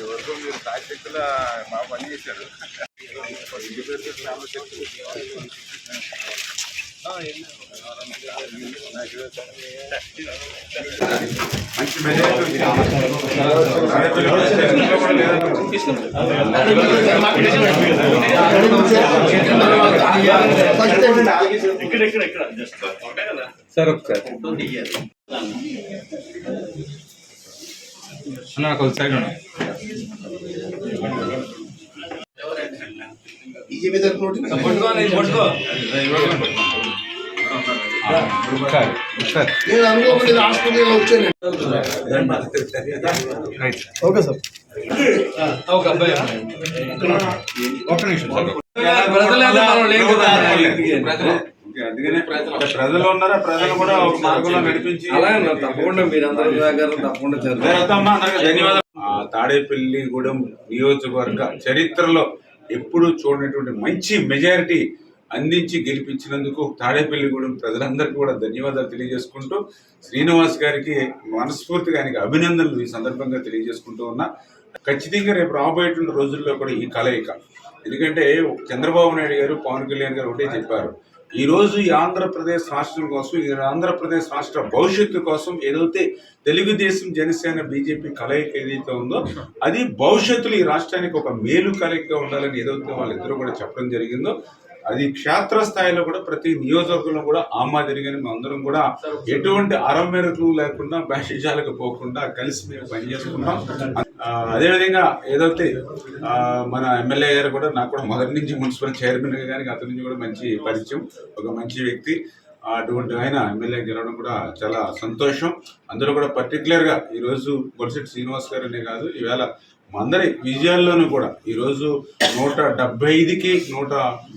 ఎవరికో మీరు సాయశక్తుల మా పని చేశారు. మంచి మెజారిటీ ఇక్కడ ఇక్కడ ఇక్కడ. జస్ట్ ఒకటే కదా? సార్ ఒకసారి అన్న కొంచెం సైడ్ ఉన్నా బీజేపీ తరఫున సార్ సార్ నేను అనుకోకుండా రాష్ట్రపతి వచ్చాను. Right okay sir. ఒక అబ్బాయి. ఒక్క నిమిషం. అందుకనే ప్రజలు ఉన్నారా? ప్రజలు కూడా ఒక మార్గంలో నడిపించి తప్పకుండా మీరందరూ తప్పకుండా ధన్యవాదాలు. తాడేపల్లిగూడెం నియోజకవర్గ చరిత్రలో ఎప్పుడూ చూడనటువంటి మంచి మెజారిటీ అందించి గెలిపించినందుకు తాడేపల్లిగూడెం ప్రజలందరికీ కూడా ధన్యవాదాలు తెలియజేసుకుంటూ శ్రీనివాస్ గారికి మనస్ఫూర్తిగా ఆయనకి అభినందనలు ఈ సందర్భంగా తెలియజేసుకుంటూ ఉన్నా. ఖచ్చితంగా రేపు రాబోయేటువంటి రోజుల్లో కూడా ఈ కలయిక. ఎందుకంటే చంద్రబాబు నాయుడు గారు పవన్ కళ్యాణ్ గారు ఒకటే చెప్పారు. ఈరోజు ఈ ఆంధ్రప్రదేశ్ రాష్ట్రం కోసం ఈ ఆంధ్రప్రదేశ్ రాష్ట్ర భవిష్యత్తు కోసం ఏదైతే తెలుగుదేశం జనసేన బీజేపీ కలయిక ఏదైతే ఉందో అది భవిష్యత్తులో ఈ రాష్ట్రానికి ఒక మేలు కలయికగా ఉండాలని ఏదైతే వాళ్ళిద్దరూ కూడా చెప్పడం జరిగిందో అది క్షేత్ర స్థాయిలో కూడా ప్రతి నియోజకవర్గంలో కూడా ఆమా మాదిరిగానే అందరం కూడా ఎటువంటి అరమేరకు లేకుండా భాషజాలకు పోకుండా కలిసి మేము పనిచేసుకుంటాం అదేవిధంగా ఏదైతే మన ఎమ్మెల్యే గారు కూడా నాకు కూడా మొదటి నుంచి మున్సిపల్ చైర్మన్ కానీ అతని నుంచి కూడా మంచి పరిచయం ఒక మంచి వ్యక్తి. అటువంటి ఆయన ఎమ్మెల్యే గెలవడం కూడా చాలా సంతోషం. అందరూ కూడా పర్టికులర్గా ఈరోజు బొలిశెట్టి శ్రీనివాస్ గారు అనే కాదు ఈవేళ అందరి విజయాల్లోనూ కూడా ఈరోజు నూట డెబ్బై ఐదుకి నూట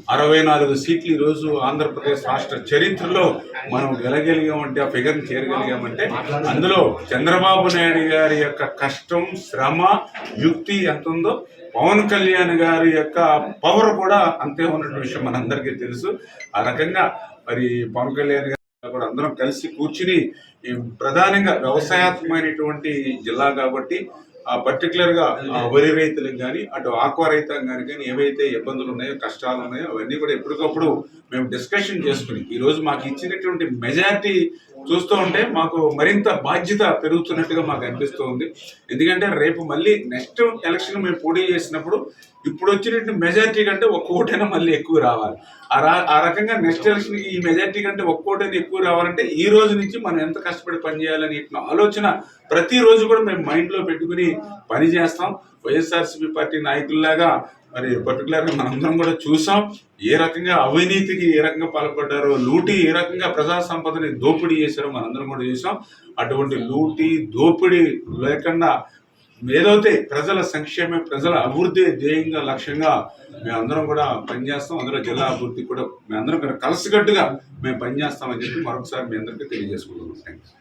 అరవై నాలుగు సీట్లు ఈరోజు ఆంధ్రప్రదేశ్ రాష్ట్ర చరిత్రలో మనం గెలగలిగామంటే ఆ ఫిగర్ని చేరగలిగామంటే అందులో చంద్రబాబు నాయుడు గారి యొక్క కష్టం శ్రమ యుక్తి ఎంత ఉందో పవన్ కళ్యాణ్ గారి యొక్క పవర్ కూడా అంతే ఉన్నటువంటి విషయం మనందరికీ తెలుసు. ఆ రకంగా మరి పవన్ కళ్యాణ్ గారు కూడా అందరం కలిసి కూర్చుని ఈ ప్రధానంగా వ్యవసాయాత్మకమైనటువంటి జిల్లా కాబట్టి ఆ పర్టికులర్గా ఆ వరి రైతులకు కానీ అటు ఆక్వా రైతాంగానికి కానీ ఏవైతే ఇబ్బందులు ఉన్నాయో కష్టాలు ఉన్నాయో అవన్నీ కూడా ఎప్పటికప్పుడు మేము డిస్కషన్ చేసుకుని ఈ రోజు మాకు ఇచ్చినటువంటి మెజారిటీ చూస్తూ ఉంటే మాకు మరింత బాధ్యత పెరుగుతున్నట్టుగా మాకు అనిపిస్తూ ఉంది. ఎందుకంటే రేపు మళ్ళీ నెక్స్ట్ ఎలక్షన్ మేము పోటీ చేసినప్పుడు ఇప్పుడు వచ్చినట్టు మెజార్టీ కంటే ఒక్క ఓటైనా మళ్ళీ ఎక్కువ రావాలి. ఆ రా- ఆ రకంగా నెక్స్ట్ ఎలక్షన్ ఈ మెజార్టీ కంటే ఒక్క ఓటైనా ఎక్కువ రావాలంటే ఈ రోజు నుంచి మనం ఎంత కష్టపడి పని చేయాలని ఆలోచన ప్రతిరోజు కూడా మేము మైండ్లో పెట్టుకుని పని చేస్తాం. వైఎస్ఆర్సీపీ పార్టీ నాయకుల్లాగా మరి పర్టికులర్గా మనందరం కూడా చూసాం ఏ రకంగా అవినీతికి ఏ రకంగా పాల్పడ్డారో లూటీ ఏ రకంగా ప్రజా సంపదని దోపిడీ చేశారో మనందరం కూడా చూసాం. అటువంటి లూటీ దోపిడీ లేకుండా ఏదైతే ప్రజల సంక్షేమం ప్రజల అభివృద్ధి ధ్యేయంగా లక్ష్యంగా మేమందరం కూడా పనిచేస్తాం. అందులో జిల్లా అభివృద్ధి కూడా మేమందరం కూడా కలిసికట్టుగా మేము పనిచేస్తామని చెప్పి మరొకసారి మీ అందరికీ తెలియజేసుకుంటున్నాం. థ్యాంక్స్